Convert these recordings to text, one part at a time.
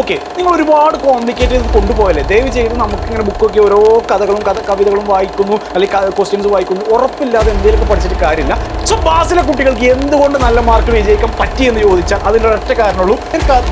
Okay നിങ്ങൾ ഒരുപാട് complicate ചെയ്ത് കൊണ്ടുപോയല്ലേ? ദയവ് ചെയ്ത് നമുക്ക് ഇങ്ങനെ ബുക്കൊക്കെ ഓരോ കഥകളും കഥ കവിതകളും വായിക്കുന്നു അല്ലെങ്കിൽ ക്വസ്റ്റ്യൻസ് വായിക്കുന്നു. ഉറപ്പില്ലാതെ എന്തെങ്കിലുമൊക്കെ പഠിച്ചിട്ട് കാര്യമില്ല. സോ ബാസിലെ കുട്ടികൾക്ക് എന്തുകൊണ്ട് നല്ല മാർക്ക് വിജയിക്കാൻ പറ്റിയെന്ന് ചോദിച്ചാൽ അതിന്റെ ഒരൊറ്റ കാരണമുള്ളൂ.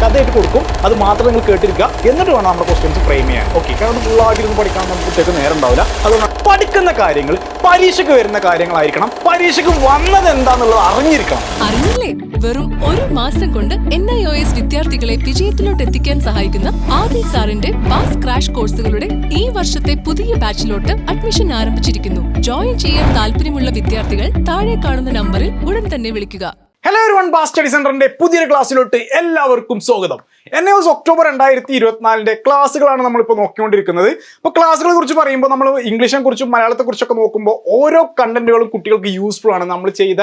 കഥയായിട്ട് കൊടുക്കും. അത് മാത്രം നിങ്ങൾ കേട്ടിരിക്കുക. എന്നിട്ട് വേണം നമ്മുടെ ക്വസ്റ്റ്യൻസ് ഫ്രെയിം ചെയ്യാൻ. ഓക്കെ കാരണം ഫുള്ളായിട്ടിരുന്ന് പഠിക്കാൻ നമുക്ക് കുട്ടികൾക്ക് നേരം ഉണ്ടാവില്ല. അതുകൊണ്ട് പഠിക്കുന്ന കാര്യങ്ങൾ പരീക്ഷയ്ക്ക് വരുന്ന കാര്യങ്ങളായിരിക്കണം. പരീക്ഷയ്ക്ക് വന്നത് എന്താണെന്നുള്ളത് അറിഞ്ഞിരിക്കണം. അറിഞ്ഞില്ലേ? വെറും ഒരു മാസം കൊണ്ട് എൻ ഐ ഒ എസ് വിദ്യാർത്ഥികളെ വിജയത്തിലോട്ട് എത്തിക്കാൻ സഹായിക്കുന്ന ആദി സാറിന്റെ പാസ് ക്രാഷ് കോഴ്സുകളുടെ ഈ വർഷത്തെ പുതിയ ബാച്ചിലോട്ട് അഡ്മിഷൻ ആരംഭിച്ചിരിക്കുന്നു. ജോയിൻ ചെയ്യാൻ താല്പര്യമുള്ള വിദ്യാർത്ഥികൾ താഴെ കാണുന്ന നമ്പറിൽ ഉടൻ തന്നെ വിളിക്കുക. ഹലോ ഒരു വൺ ബാസ് സ്റ്റഡി സെന്ററിന്റെ പുതിയൊരു ക്ലാസ്സിലോട്ട് എല്ലാവർക്കും സ്വാഗതം. എൻ എസ് ഒക്ടോബർ രണ്ടായിരത്തി ഇരുപത്തിനാലിന്റെ ക്ലാസ്സുകളാണ് നമ്മളിപ്പോൾ നോക്കിക്കൊണ്ടിരിക്കുന്നത്. ഇപ്പോൾ ക്ലാസ്സുകളെ കുറിച്ച് പറയുമ്പോൾ നമ്മൾ ഇംഗ്ലീഷിനെ കുറിച്ചും മലയാളത്തെ കുറിച്ചൊക്കെ നോക്കുമ്പോൾ ഓരോ കണ്ടന്റുകളും കുട്ടികൾക്ക് യൂസ്ഫുൾ ആണ്. നമ്മൾ ചെയ്ത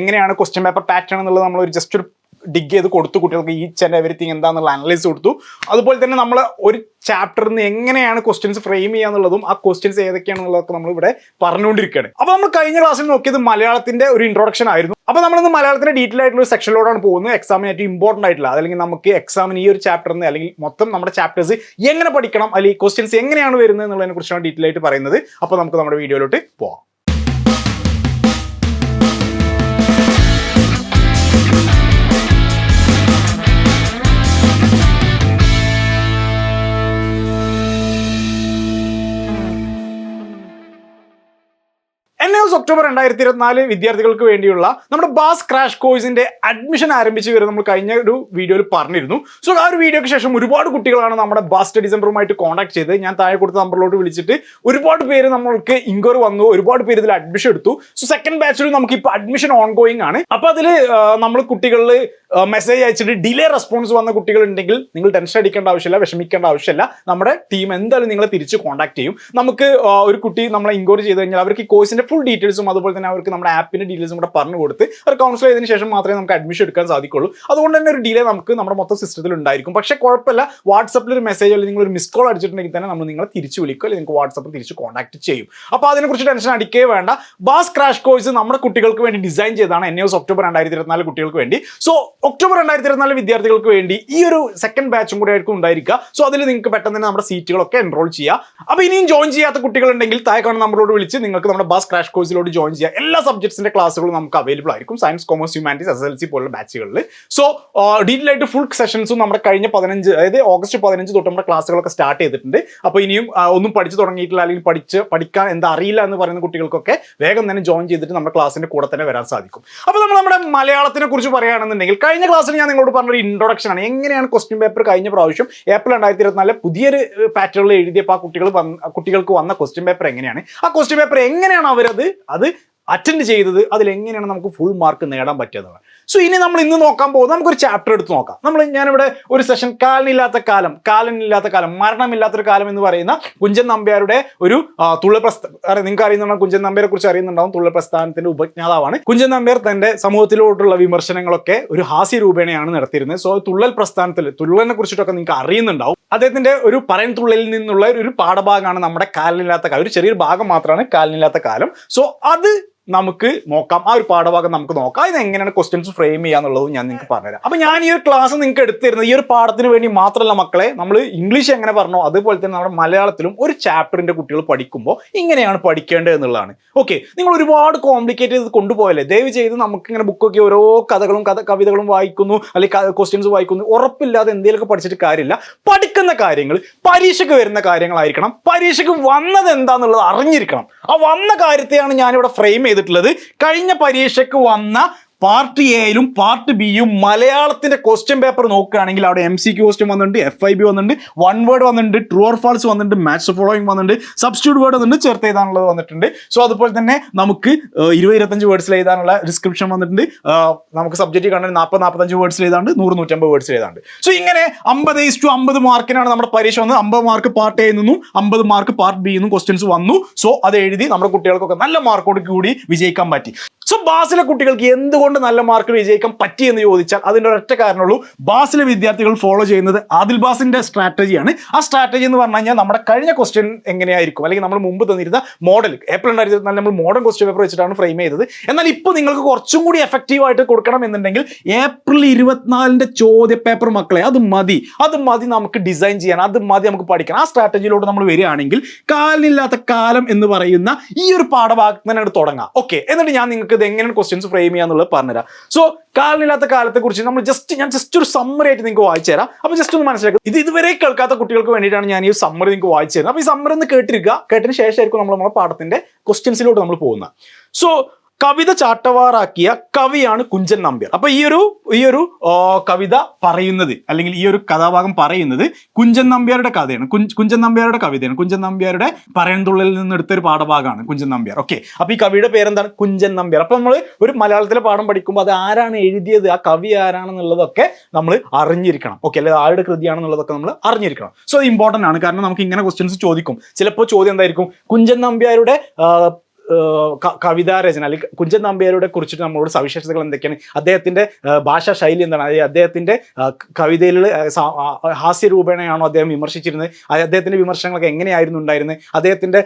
എങ്ങനെയാണ് ക്വസ്റ്റ്യൻ പേപ്പർ പാറ്റേൺ എന്നുള്ളത് നമ്മൾ ഒരു ജസ്റ്റ് ഒരു ഡിഗ് ചെയ്ത് കൊടുത്തു കുട്ടികൾക്ക് ഈച്ച് ആൻഡ് എവറിത്തിങ് എന്താണെന്നുള്ള അനലൈസ് കൊടുത്തു. അതുപോലെ തന്നെ നമ്മൾ ഒരു ചാപ്റ്ററിൽ നിന്ന് എങ്ങനെയാണ് ക്വസ്റ്റ്യൻസ് ഫ്രെയിം ചെയ്യാന്നുള്ളതും ആ ക്വസ്റ്റ്യൻസ് ഏതൊക്കെയാണെന്നുള്ളതൊക്കെ നമ്മൾ ഇവിടെ പറഞ്ഞുകൊണ്ടിരിക്കുകയാണ്. അപ്പോൾ നമ്മൾ കഴിഞ്ഞ ക്ലാസ്സിൽ നോക്കിയത് മലയാളത്തിന്റെ ഒരു ഇൻട്രൊഡക്ഷൻ ആയിരുന്നു. അപ്പോൾ നമ്മൾ ഇന്ന് മലയാളത്തിന്റെ ഡീറ്റെയിൽ ആയിട്ടുള്ള ഒരു സെക്ഷനിലോടാണ് പോകുന്നത്. എക്സാമിന് ഏറ്റവും ഇമ്പോർട്ടന്റ് ആയിട്ടുള്ള അതല്ലെങ്കിൽ നമുക്ക് എക്സാമിന് ഈ ഒരു ചാപ്റ്ററിന് അല്ലെങ്കിൽ മൊത്തം നമ്മുടെ ചാപ്റ്റേഴ്സ് എങ്ങനെ പഠിക്കണം അല്ലെങ്കിൽ ക്വസ്റ്റ്യൻസ് എങ്ങനെയാണ് വരുന്നത് എന്നുള്ളതിനെ കുറിച്ചാണ് ഡീറ്റെയിൽ ആയിട്ട് പറയുന്നത്. അപ്പോൾ നമുക്ക് നമ്മുടെ വീഡിയോയിലോട്ട് പോവാം. ഒക്ടോബർ രണ്ടായിരത്തി ഇരുപത്തിനാല് വിദ്യാർത്ഥികൾക്ക് വേണ്ടിയുള്ള നമ്മുടെ ബാസ് ക്രാഷ് കോഴ്സിന്റെ അഡ്മിഷൻ ആരംഭിച്ചു വരെ നമ്മൾ കഴിഞ്ഞ ഒരു വീഡിയോയിൽ പറഞ്ഞിരുന്നു. സോ ആ ഒരു വീഡിയോയ്ക്ക് ശേഷം ഒരുപാട് കുട്ടികളാണ് നമ്മുടെ ബാസ് സ്റ്റഡി സെന്ററുമായിട്ട് കോൺടാക്ട് ചെയ്ത് ഞാൻ താഴെ കൊടുത്ത നമ്പറിലോട്ട് വിളിച്ചിട്ട് ഒരുപാട് പേര് നമ്മൾക്ക് ഇൻക്വയറി വന്നു ഒരുപാട് പേര് ഇതിൽ അഡ്മിഷൻ എടുത്തു. സോ സെക്കൻഡ് ബാച്ചിൽ നമുക്ക് ഇപ്പോൾ അഡ്മിഷൻ ഓൺ ഗോയിങ് ആണ് അപ്പോൾ അതിൽ നമ്മൾ കുട്ടികളിൽ മെസ്സേജ് അയച്ചിട്ട് ഡിലേ റെസ്പോൺസ് വന്ന കുട്ടികൾ ഉണ്ടെങ്കിൽ നിങ്ങൾ ടെൻഷൻ അടിക്കേണ്ട ആവശ്യമില്ല വിഷമിക്കേണ്ട ആവശ്യമില്ല. നമ്മുടെ ടീം എന്തായാലും നിങ്ങളെ തിരിച്ച് കോൺടാക്ട് ചെയ്യും. നമുക്ക് ഒരു കുട്ടി നമ്മളെ ഇൻക്വയറി ചെയ്ത് കഴിഞ്ഞാൽ അവർക്ക് കോഴ്സിന്റെ ഫുൾ ഡീറ്റെയിൽസും അതുപോലെ തന്നെ അവർക്ക് നമ്മുടെ ആപ്പിന്റെ ഡീറ്റെയിൽസും കൂടെ പറഞ്ഞു കൊടുത്ത് അവർ കൗൺസിൽ ചെയ്തതിന് ശേഷം മാത്രമേ നമുക്ക് അഡ്മിഷൻ എടുക്കാൻ സാധിക്കുള്ളൂ. അതുകൊണ്ട് തന്നെ ഒരു ഡിലേ നമുക്ക് നമ്മുടെ മൊത്തം സിസ്റ്റത്തിൽ ഉണ്ടായിരിക്കും. പക്ഷേ കുഴപ്പമില്ല. വാട്സപ്പിൽ ഒരു മെസ്സേജ് അല്ലെങ്കിൽ നിങ്ങൾ ഒരു മിസ് കോൾ അടിച്ചിട്ടുണ്ടെങ്കിൽ തന്നെ നമ്മൾ നിങ്ങളെ തിരിച്ച് വിളിക്കും അല്ലെങ്കിൽ നിങ്ങൾക്ക് വാട്സപ്പിൽ തിരിച്ച് കോൺടാക്ട് ചെയ്യും. അപ്പോൾ അതിനെക്കുറിച്ച് ടെൻഷൻ അടിക്കേ വേണ്ട. ബാസ് ക്രാഷ് കോഴ്സ് നമ്മുടെ കുട്ടികൾക്ക് വേണ്ടി ഡിസൈൻ ചെയ്താണ് എസ് ഒക്ടോബർ രണ്ടായിരത്തി ഇരുപത്തിനാല് കുട്ടികൾക്ക് വേണ്ടി. സോ ഒക്ടോബർ രണ്ടായിരത്തി ഇരുപത്തിനാല് വിദ്യാർത്ഥികൾക്ക് വേണ്ടി ഈ ഒരു സെക്കൻഡ് ബാച്ചും കൂടി ആയിരിക്കും ഉണ്ടായിരിക്കുക. സോ അതിൽ നിങ്ങൾക്ക് പെട്ടെന്ന് തന്നെ നമ്മുടെ സീറ്റുകളൊക്കെ എൻറോൾ ചെയ്യുക അപ്പോൾ ഇനിയും ജോയിൻ ചെയ്യാത്ത കുട്ടികളുണ്ടെങ്കിൽ താഴെ കാണുന്ന നമ്മളോട് വിളിച്ച് നിങ്ങൾക്ക് നമ്മുടെ ബസ് ക്രാഷ് കോഴ്സിലോട്ട് ജോയിൻ ചെയ്യുക എല്ലാ സബ്ജക്ട്സിന്റെ ക്ലാസ്സുകളും നമുക്ക് അവൈലബിൾ ആയിരിക്കും. Science commerce humanities S L C പോലുള്ള ബാച്ചുകളിൽ സോ ഡീറ്റെയിൽ ആയിട്ട് ഫുൾ സെഷൻസും നമ്മുടെ കഴിഞ്ഞ പതിനഞ്ച് അതായത് ഓഗസ്റ്റ് പതിനഞ്ച് തൊട്ട് നമ്മുടെ ക്ലാസ്സുകളൊക്കെ സ്റ്റാർട്ട് ചെയ്തിട്ടുണ്ട്. അപ്പോൾ ഇനിയും ഒന്നും പഠിച്ചു തുടങ്ങിയിട്ടില്ല അല്ലെങ്കിൽ പഠിച്ച് പഠിക്കാൻ എന്താ അറിയില്ല എന്ന് പറയുന്ന കുട്ടികൾക്കൊക്കെ വേഗം തന്നെ ജോയിൻ ചെയ്തിട്ട് നമ്മുടെ ക്ലാസ്സിന്റെ കൂടെ തന്നെ വരാൻ സാധിക്കും. അപ്പോൾ നമ്മൾ നമ്മുടെ മലയാളത്തിനെ കുറിച്ച് പറയുകയാണെന്നുണ്ടെങ്കിൽ കഴിഞ്ഞ ക്ലാസ്സിൽ ഞാൻ നിങ്ങളോട് പറഞ്ഞൊരു ഇൻട്രൊഡക്ഷൻ ആണ്. എങ്ങനെയാണ് ക്വസ്റ്റ്യൻ പേപ്പർ കഴിഞ്ഞ പ്രാവശ്യം ഏപ്രിൽ രണ്ടായിരത്തി ഇരുപത്തിനാല് പുതിയൊരു പാറ്റേണിൽ എഴുതിയപ്പോൾ ആ കുട്ടികൾ കുട്ടികൾക്ക് വന്ന ക്വസ്റ്റ്യൻ പേപ്പർ എങ്ങനെയാണ്? ആ ക്വസ്റ്റ്യൻ പേപ്പർ എങ്ങനെയാണ് അവരത് അത് അറ്റൻഡ് ചെയ്തത് അതിൽ എങ്ങനെയാണ് നമുക്ക് ഫുൾ മാർക്ക് നേടാൻ പറ്റിയതാണ് സോ ഇനി നമ്മൾ ഇന്ന് നോക്കാൻ പോകുന്നത് നമുക്കൊരു ചാപ്റ്റർ എടുത്ത് നോക്കാം. നമ്മൾ ഞാനിവിടെ ഒരു സെഷൻ കാലനില്ലാത്ത കാലം കാലനില്ലാത്ത കാലം മരണമില്ലാത്തൊരു കാലം എന്ന് പറയുന്ന കുഞ്ചൻ നമ്പ്യാരുടെ ഒരു തുള്ളൽ പ്രസ്ഥ നിങ്ങൾക്ക് അറിയുന്നുണ്ടാവും കുഞ്ചൻ നമ്പ്യാരെ കുറിച്ച് അറിയുന്നുണ്ടാവും. തുള്ളൽ പ്രസ്ഥാനത്തിന്റെ ഉപജ്ഞാതാവാണ്. കുഞ്ചൻ നമ്പ്യാർ തന്റെ സമൂഹത്തിലോട്ടുള്ള വിമർശനങ്ങളൊക്കെ ഒരു ഹാസ്യ രൂപേണയാണ് നടത്തിയിരുന്നത് സോ തുള്ളൽ പ്രസ്ഥാനത്തിൽ തുള്ളലിനെ കുറിച്ചിട്ടൊക്കെ നിങ്ങൾക്ക് അറിയുന്നുണ്ടാവും. അദ്ദേഹത്തിന്റെ ഒരു പറയൻ തുള്ളലിൽ നിന്നുള്ള ഒരു പാഠഭാഗമാണ് നമ്മുടെ കാലനില്ലാത്ത കാലം. ഒരു ചെറിയൊരു ഭാഗം മാത്രമാണ് കാലനില്ലാത്ത കാലം. സോ അത് നമുക്ക് നോക്കാം. ആ ഒരു പാഠഭാഗം നമുക്ക് നോക്കാം. ഇത് എങ്ങനെയാണ് ക്വസ്റ്റ്യൻസ് ഫ്രെയിം ചെയ്യാന്നുള്ളത് ഞാൻ നിങ്ങൾക്ക് പറഞ്ഞുതരാം. അപ്പൊ ഞാൻ ഈ ഒരു ക്ലാസ് നിങ്ങൾക്ക് എടുത്തിരുന്നത് ഈ ഒരു പാഠത്തിന് വേണ്ടി മാത്രമല്ല മക്കളെ നമ്മൾ ഇംഗ്ലീഷ് എങ്ങനെ പറഞ്ഞോ അതുപോലെ തന്നെ നമ്മുടെ മലയാളത്തിലും ഒരു ചാപ്റ്ററിന്റെ കുട്ടികൾ പഠിക്കുമ്പോൾ ഇങ്ങനെയാണ് പഠിക്കേണ്ടത് എന്നുള്ളതാണ്. ഓക്കെ നിങ്ങൾ ഒരുപാട് കോംപ്ലിക്കേറ്റ് ചെയ്ത് കൊണ്ടുപോയല്ലേ? ദയവ് ചെയ്ത് നമുക്ക് ഇങ്ങനെ ബുക്കൊക്കെ ഓരോ കഥകളും കഥ കവിതകളും വായിക്കുന്നു അല്ലെങ്കിൽ ക്വസ്റ്റ്യൻസ് വായിക്കുന്നു ഉറപ്പില്ലാതെ എന്തെങ്കിലുമൊക്കെ പഠിച്ചിട്ട് കാര്യമില്ല. പഠിക്കുന്ന കാര്യങ്ങൾ പരീക്ഷയ്ക്ക് വരുന്ന കാര്യങ്ങളായിരിക്കണം. പരീക്ഷയ്ക്ക് വന്നത് എന്താന്നുള്ളത് അറിഞ്ഞിരിക്കണം. ആ വന്ന കാര്യത്തെയാണ് ഞാനിവിടെ ഫ്രെയിം ചെയ്തിട്ടുള്ളത്. കഴിഞ്ഞ പരീക്ഷയ്ക്ക് വന്ന പാർട്ട് എയിലും പാർട്ട് ബിയും മലയാളത്തിന്റെ ക്വസ്റ്റ്യൻ പേപ്പർ നോക്കുകയാണെങ്കിൽ അവിടെ എം സി ക്യു ക്വസ്റ്റ്യൻ വന്നിട്ടുണ്ട് എഫ് ഐ ബി വന്നിട്ടുണ്ട് വൺ വേർഡ് വന്നിട്ടുണ്ട് ട്രൂ ഓർ ഫാൾസ് വന്നിട്ടുണ്ട് മാത്സ് ഫോളോയിങ് വന്നിട്ടുണ്ട് സബ്സ്റ്റിറ്റ്യൂട്ട് വേർഡ് വന്നിട്ടുണ്ട് ചേർത്ത് എഴുതാനുള്ളത് വന്നിട്ടുണ്ട്. സോ അതുപോലെ തന്നെ നമുക്ക് ഇരുപത് ഇരുപത്തഞ്ച് വേർഡ്സിൽ എഴുതാനുള്ള ഡിസ്ക്രിപ്ഷൻ വന്നിട്ടുണ്ട്. നമുക്ക് സബ്ജക്റ്റ് കണ്ടത് നാൽപ്പത് നാൽപ്പത്തഞ്ച് വേർഡ്സിൽ എഴുതാണ്ട് നൂറ് നൂറ്റമ്പത് വേർഡ്സിൽ എഴുതാണ്ട്. സോ ഇങ്ങനെ അമ്പത് ഈസ് ടു അമ്പത് മാർക്കിനാണ് നമ്മുടെ പരീക്ഷ വന്നത്. അമ്പത് മാർക്ക് പാർട്ട് എയിൽ നിന്നും അമ്പത് മാർക്ക് പാർട്ട് ബി നിന്നും ക്വസ്റ്റ്യൻസ് വന്നു. സോ അത് എഴുതി നമ്മുടെ കുട്ടികൾക്കൊക്കെ നല്ല മാർക്കോട് കൂടി വിജയിക്കാൻ പറ്റി. സോ ബാസിലെ കുട്ടികൾക്ക് എന്തുകൊണ്ട് നല്ല മാർക്ക് വിജയിക്കാൻ പറ്റി എന്ന് ചോദിച്ചാൽ അതിന്റെ ഒരൊറ്റ കാരണമുള്ളൂ. ബാസിലെ വിദ്യാർത്ഥികൾ ഫോളോ ചെയ്യുന്നത് ആദിൽ ബാസിന്റെ സ്ട്രാറ്റജിയാണ് ആ സ്ട്രാറ്റജി എന്ന് പറഞ്ഞു കഴിഞ്ഞാൽ നമ്മുടെ കഴിഞ്ഞ ക്വസ്റ്റ്യൻ എങ്ങനെയായിരിക്കും? അല്ലെങ്കിൽ നമ്മൾ മുമ്പ് തന്നിരുന്ന മോഡൽ ഏപ്രിൽ രണ്ടായിരത്തി ഇരുപത്തിനാല് നമ്മൾ മോഡൽ ക്വസ്റ്റ്യൻ പേപ്പർ വെച്ചിട്ടാണ് ഫ്രെയിം ചെയ്തത്. എന്നാൽ ഇപ്പോൾ നിങ്ങൾക്ക് കുറച്ചും കൂടി എഫക്റ്റീവ് ആയിട്ട് കൊടുക്കണം എന്നുണ്ടെങ്കിൽ ഏപ്രിൽ ഇരുപത്തിനാലിന്റെ ചോദ്യ പേപ്പർ മക്കളെ അത് മതി. അത് മതി നമുക്ക് ഡിസൈൻ ചെയ്യാൻ അത് മതി നമുക്ക് പഠിക്കണം ആ സ്ട്രാറ്റജിയിലൂടെ നമ്മൾ വരികയാണെങ്കിൽ കാലിനില്ലാത്ത കാലം എന്ന് പറയുന്ന ഈ ഒരു പാഠഭാഗത്ത് തന്നെ തുടങ്ങാം. ഓക്കെ എന്നിട്ട് ഞാൻ നിങ്ങൾക്ക് ഇത് എങ്ങനെയാണ് ക്വസ്റ്റ്യൻസ് ഫ്രെയിം ചെയ്യാന്നുള്ളത് പറഞ്ഞുതരാം. സോ കാലിനില്ലാത്ത കാലത്തെ കുറിച്ച് നമ്മൾ ജസ്റ്റ് ഞാൻ ജസ്റ്റ് ഒരു സമ്മറി ആയിട്ട് നിങ്ങൾക്ക് വായിച്ചു തരാം. അപ്പോൾ ജസ്റ്റ് ഒന്ന് മനസ്സിലാക്കുക. ഇത് ഇതുവരെ കേൾക്കാത്ത കുട്ടികൾക്ക് വേണ്ടിയിട്ടാണ് ഞാൻ ഈ സമ്മറി നിങ്ങൾക്ക് വായിച്ചു തരുന്നത്. അപ്പോൾ ഈ സമ്മറി ഒന്ന് കേട്ടിരിക്കുക. കേട്ടതിന് ശേഷമായിരിക്കും നമ്മൾ നമ്മുടെ പാഠത്തിന്റെ ക്വസ്റ്റ്യൻസിലോട്ട് നമ്മൾ പോകുന്നത്. സോ കവിത ചാട്ടവാറാക്കിയ കവിയാണ് കുഞ്ചൻ നമ്പ്യാർ. അപ്പൊ ഈ ഒരു ഈ ഒരു കവിത പറയുന്നത് അല്ലെങ്കിൽ ഈ ഒരു കഥാഭാഗം പറയുന്നത് കുഞ്ചൻ നമ്പ്യാരുടെ കഥയാണ്. കുഞ്ചൻ നമ്പ്യാരുടെ കവിതയാണ്. കുഞ്ചൻ നമ്പ്യാരുടെ പറയൻതുള്ളിൽ നിന്ന് എടുത്തൊരു പാഠഭാഗമാണ് കുഞ്ചൻ നമ്പ്യാർ. ഓക്കെ അപ്പൊ ഈ കവിയുടെ പേരെന്താണ്? കുഞ്ചൻ നമ്പ്യാർ. അപ്പൊ നമ്മൾ ഒരു മലയാളത്തിലെ പാഠം പഠിക്കുമ്പോൾ അത് ആരാണ് എഴുതിയത് ആ കവി ആരാണെന്നുള്ളതൊക്കെ നമ്മൾ അറിഞ്ഞിരിക്കണം. ഓക്കെ അല്ലെങ്കിൽ ആരുടെ കൃതിയാണെന്നുള്ളതൊക്കെ നമ്മൾ അറിഞ്ഞിരിക്കണം. സോ അത് ഇമ്പോർട്ടന്റ് ആണ്. കാരണം നമുക്ക് ഇങ്ങനെ ക്വസ്റ്റ്യൻസ് ചോദിക്കും. ചിലപ്പോൾ ചോദ്യം എന്തായിരിക്കും? കുഞ്ചൻ നമ്പ്യാരുടെ ആ, ഏഹ് കവിതാ രചന അല്ലെങ്കിൽ കുഞ്ചൻ നമ്പ്യാരുടെ കുറിച്ചിട്ട് നമ്മളോട് സവിശേഷതകൾ എന്തൊക്കെയാണ്? അദ്ദേഹത്തിന്റെ ഭാഷാ ശൈലി എന്താണ്? അതായത് അദ്ദേഹത്തിന്റെ കവിതയിൽ ഹാസ്യ രൂപേണയാണോ അദ്ദേഹം വിമർശിച്ചിരുന്നത്? അദ്ദേഹത്തിന്റെ വിമർശനങ്ങളൊക്കെ എങ്ങനെയായിരുന്നു ഉണ്ടായിരുന്നത്? അദ്ദേഹത്തിന്റെ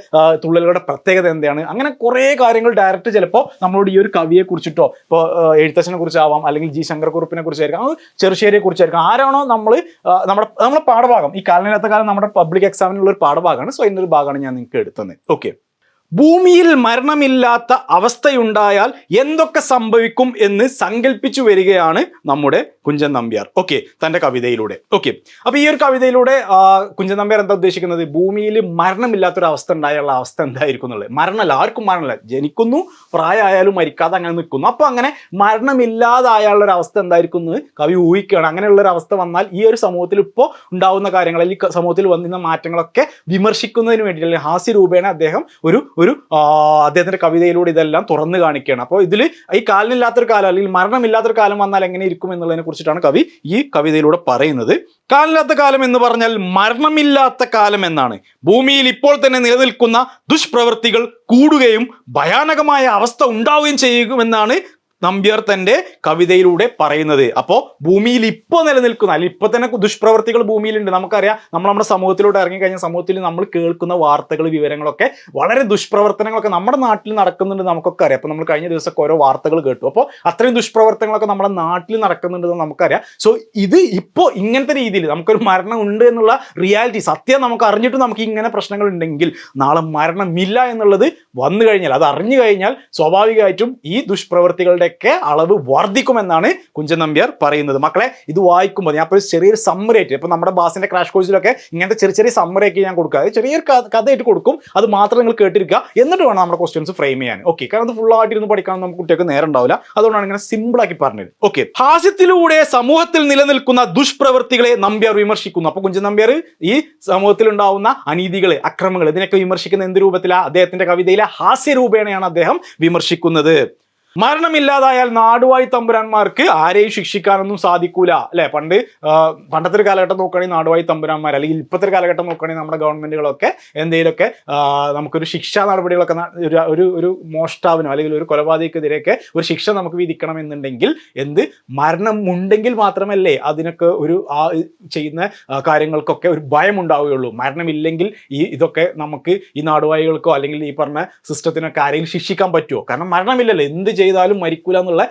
തുള്ളലുകളുടെ പ്രത്യേകത എന്താണ്? അങ്ങനെ കുറേ കാര്യങ്ങൾ ഡയറക്റ്റ് ചിലപ്പോൾ നമ്മളോട് ഈ ഒരു കവിയെ കുറിച്ചിട്ടോ ഇപ്പോൾ എഴുത്തച്ഛനെ കുറിച്ചാവാം അല്ലെങ്കിൽ ജി. ശങ്കർ കുറിപ്പിനെ കുറിച്ചായിരിക്കാം ചെറുശ്ശേരിയെ കുറിച്ചായിരിക്കും ആരാണോ നമ്മൾ നമ്മുടെ നമ്മുടെ പാഠഭാഗം. ഈ കാലനിലത്തെ കാലം നമ്മുടെ പബ്ലിക് എക്സാമിനുള്ള ഒരു പാഠഭാഗമാണ്. സോ അതിന്റെ ഒരു ഭാഗമാണ് ഞാൻ നിങ്ങൾക്ക് എടുത്തത്. ഓക്കെ ഭൂമിയിൽ മരണമില്ലാത്ത അവസ്ഥയുണ്ടായാൽ എന്തൊക്കെ സംഭവിക്കും എന്ന് സങ്കല്പിച്ചു വരികയാണ് നമ്മുടെ കുഞ്ചൻ നമ്പ്യാർ. ഓക്കെ തന്റെ കവിതയിലൂടെ. ഓക്കെ അപ്പോൾ ഈ ഒരു കവിതയിലൂടെ കുഞ്ചൻ നമ്പ്യാർ എന്താ ഉദ്ദേശിക്കുന്നത്? ഭൂമിയിൽ മരണമില്ലാത്തൊരു അവസ്ഥ ഉണ്ടായുള്ള അവസ്ഥ എന്തായിരിക്കും എന്നുള്ളത്. മരണമല്ല ആർക്കും മരണമല്ല. ജനിക്കുന്നു പ്രായമായാലും മരിക്കാതെ അങ്ങനെ നിൽക്കുന്നു. അപ്പോൾ അങ്ങനെ മരണമില്ലാതായുള്ള ഒരു അവസ്ഥ എന്തായിരിക്കും എന്ന് കവി ഊഹിക്കുകയാണ്. അങ്ങനെയുള്ള ഒരു അവസ്ഥ വന്നാൽ ഈ ഒരു സമൂഹത്തിൽ ഇപ്പോൾ ഉണ്ടാവുന്ന കാര്യങ്ങൾ അല്ലെങ്കിൽ സമൂഹത്തിൽ വന്നിരുന്ന മാറ്റങ്ങളൊക്കെ വിമർശിക്കുന്നതിന് വേണ്ടിയിട്ട് അല്ലെങ്കിൽ ഹാസ്യ രൂപേണ അദ്ദേഹം ഒരു ഒരു അദ്ദേഹത്തിന്റെ കവിതയിലൂടെ ഇതെല്ലാം തുറന്നു കാണിക്കുകയാണ്. അപ്പോൾ ഇതിൽ ഈ കാലിനില്ലാത്തൊരു കാലം അല്ലെങ്കിൽ മരണമില്ലാത്തൊരു കാലം വന്നാൽ എങ്ങനെ ഇരിക്കും എന്നുള്ളതിനെ കുറിച്ചിട്ടാണ് കവി ഈ കവിതയിലൂടെ പറയുന്നത്. കാലില്ലാത്ത കാലം എന്ന് പറഞ്ഞാൽ മരണമില്ലാത്ത കാലം എന്നാണ്. ഭൂമിയിൽ ഇപ്പോൾ തന്നെ നിലനിൽക്കുന്ന ദുഷ്പ്രവൃത്തികൾ കൂടുകയും ഭയാനകമായ അവസ്ഥ ഉണ്ടാവുകയും ചെയ്യുമെന്നാണ് നമ്പ്യാർ തന്റെ കവിതയിലൂടെ പറയുന്നത്. അപ്പോ ഭൂമിയിൽ ഇപ്പോൾ നിലനിൽക്കുന്ന അല്ലെങ്കിൽ ഇപ്പൊ തന്നെ ദുഷ്പ്രവർത്തികൾ ഭൂമിയിലുണ്ട്. നമുക്കറിയാം നമ്മൾ നമ്മുടെ സമൂഹത്തിലോട്ട് ഇറങ്ങിക്കഴിഞ്ഞ സമൂഹത്തിൽ നമ്മൾ കേൾക്കുന്ന വാർത്തകൾ വിവരങ്ങളൊക്കെ വളരെ ദുഷ്പ്രവർത്തനങ്ങളൊക്കെ നമ്മുടെ നാട്ടിൽ നടക്കുന്നുണ്ട് നമുക്കൊക്കെ അറിയാം അപ്പോൾ നമ്മൾ കഴിഞ്ഞ ദിവസമൊക്കെ ഓരോ വാർത്തകൾ കേട്ടു. അപ്പോൾ അത്രയും ദുഷ്പ്രവർത്തനങ്ങളൊക്കെ നമ്മുടെ നാട്ടിൽ നടക്കുന്നുണ്ടെന്ന് നമുക്കറിയാം. സോ ഇത് ഇപ്പോൾ ഇങ്ങനത്തെ രീതിയിൽ നമുക്കൊരു മരണം ഉണ്ട് എന്നുള്ള റിയാലിറ്റി സത്യം നമുക്ക് അറിഞ്ഞിട്ട് നമുക്ക് ഇങ്ങനെ പ്രശ്നങ്ങൾ ഉണ്ടെങ്കിൽ നാളെ മരണമില്ല എന്നുള്ളത് വന്നു കഴിഞ്ഞാൽ അത് അറിഞ്ഞു കഴിഞ്ഞാൽ സ്വാഭാവികമായിട്ടും ഈ ദുഷ്പ്രവൃത്തികളുടെയൊക്കെ അളവ് വർദ്ധിക്കുമെന്നാണ് കുഞ്ചൻ നമ്പ്യാർ പറയുന്നത്. മക്കളെ ഇത് വായിക്കുമ്പോൾ ഞാൻ ഇപ്പോൾ ചെറിയൊരു സമ്മറി ആയിട്ട് ഇപ്പോൾ നമ്മുടെ ബാസിന്റെ ക്രാഷ് കോഴ്സിലൊക്കെ ഇങ്ങനത്തെ ചെറിയ ചെറിയ സമ്മറി ഒക്കെ ഞാൻ കൊടുക്കുക. അത് ചെറിയൊരു കഥയായിട്ട് കൊടുക്കും. അത് മാത്രം നിങ്ങൾ കേട്ടിരിക്കുക. എന്നിട്ട് വേണം നമ്മുടെ ക്വസ്റ്റ്യൻസ് ഫ്രെയിം ചെയ്യാൻ. ഓക്കെ കാരണം അത് ഫുൾ ആയിട്ട് ഇരുന്ന് പഠിക്കാൻ നമുക്ക് കുട്ടികൾക്ക് നേരം ഉണ്ടാവില്ല. അതുകൊണ്ടാണ് ഇങ്ങനെ സിമ്പിളാക്കി പറഞ്ഞത്. ഓക്കെ ഹാസ്യത്തിലൂടെ സമൂഹത്തിൽ നിലനിൽക്കുന്ന ദുഷ്പ്രവൃത്തികളെ നമ്പ്യാർ വിമർശിക്കുന്നു. അപ്പോൾ കുഞ്ചൻ നമ്പ്യാർ ഈ സമൂഹത്തിൽ ഉണ്ടാവുന്ന അനീതികൾ അക്രമങ്ങൾ ഇതിനൊക്കെ വിമർശിക്കുന്ന എന്ത് രൂപത്തിലാണ് അദ്ദേഹത്തിന്റെ കവിതയിലെ ഹാസ്യ രൂപേണയാണ് അദ്ദേഹം വിമർശിക്കുന്നത്. മരണമില്ലാതായാൽ നാടുവായി തമ്പുരാന്മാർക്ക് ആരെയും ശിക്ഷിക്കാനൊന്നും സാധിക്കൂല. അല്ലെ? പണ്ട് പണ്ടത്തെ ഒരു കാലഘട്ടം നോക്കുകയാണെങ്കിൽ നാടുവായി തമ്പുരാന്മാർ അല്ലെങ്കിൽ ഇപ്പോഴത്തെ ഒരു കാലഘട്ടം നോക്കുകയാണെങ്കിൽ നമ്മുടെ ഗവൺമെന്റുകളൊക്കെ എന്തെങ്കിലുമൊക്കെ നമുക്കൊരു ശിക്ഷാ നടപടികളൊക്കെ ഒരു- ഒരു മോഷ്ടാവിനോ അല്ലെങ്കിൽ ഒരു കൊലപാതകക്കെതിരെയൊക്കെ ഒരു ശിക്ഷ നമുക്ക് വിധിക്കണം എന്നുണ്ടെങ്കിൽ എന്ത്? മരണം ഉണ്ടെങ്കിൽ മാത്രമല്ലേ അതിനൊക്കെ ഒരു ആ ചെയ്യുന്ന കാര്യങ്ങൾക്കൊക്കെ ഒരു ഭയം ഉണ്ടാവുകയുള്ളൂ മരണമില്ലെങ്കിൽ ഈ ഇതൊക്കെ നമുക്ക് ഈ നാടുവായികൾക്കോ അല്ലെങ്കിൽ ഈ പറഞ്ഞ സിസ്റ്റത്തിനൊക്കെ ആരെങ്കിലും ശിക്ഷിക്കാൻ പറ്റുമോ? കാരണം മരണമില്ലല്ലോ. എന്ത് ചെയ്താലും മരിക്കൂല എന്നുള്ള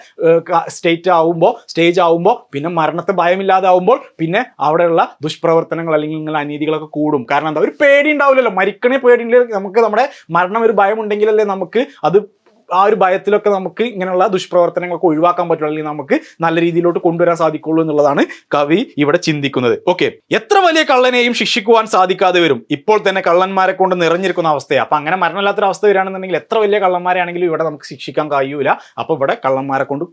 സ്റ്റേറ്റ് ആവുമ്പോൾ സ്റ്റേജ് ആവുമ്പോൾ പിന്നെ മരണത്തെ ഭയമില്ലാതാവുമ്പോൾ പിന്നെ അവിടെയുള്ള ദുഷ്പ്രവർത്തനങ്ങൾ അല്ലെങ്കിൽ ഇങ്ങനെ അനീതികളൊക്കെ കൂടും. കാരണം എന്താ? ഒരു പേടി ഉണ്ടാവില്ലല്ലോ. മരിക്കണേ പേടി നമുക്ക് നമ്മുടെ മരണം ഒരു ഭയം ഉണ്ടെങ്കിലല്ലേ നമുക്ക് അത് ആ ഒരു ഭയത്തിലൊക്കെ നമുക്ക് ഇങ്ങനെയുള്ള ദുഷ്പ്രവർത്തനങ്ങളൊക്കെ ഒഴിവാക്കാൻ പറ്റുള്ളൂ അല്ലെങ്കിൽ നമുക്ക് നല്ല രീതിയിലോട്ട് കൊണ്ടുവരാൻ സാധിക്കുള്ളൂ എന്നുള്ളതാണ് കവി ഇവിടെ ചിന്തിക്കുന്നത്. ഓക്കെ എത്ര വലിയ കള്ളനെയും ശിക്ഷിക്കുവാൻ സാധിക്കാതെ വരും? ഇപ്പോൾ തന്നെ കള്ളന്മാരെ കൊണ്ട് നിറഞ്ഞിരിക്കുന്ന അവസ്ഥയാണ് അപ്പൊ അങ്ങനെ മരണമില്ലാത്തൊരു അവസ്ഥ വരികയാണെന്നുണ്ടെങ്കിൽ എത്ര വലിയ കള്ളന്മാരെ ആണെങ്കിലും ഇവിടെ നമുക്ക് ശിക്ഷിക്കാൻ കഴിയൂല. അപ്പൊ ഇവിടെ കള്ളന്മാരെ കൊണ്ട്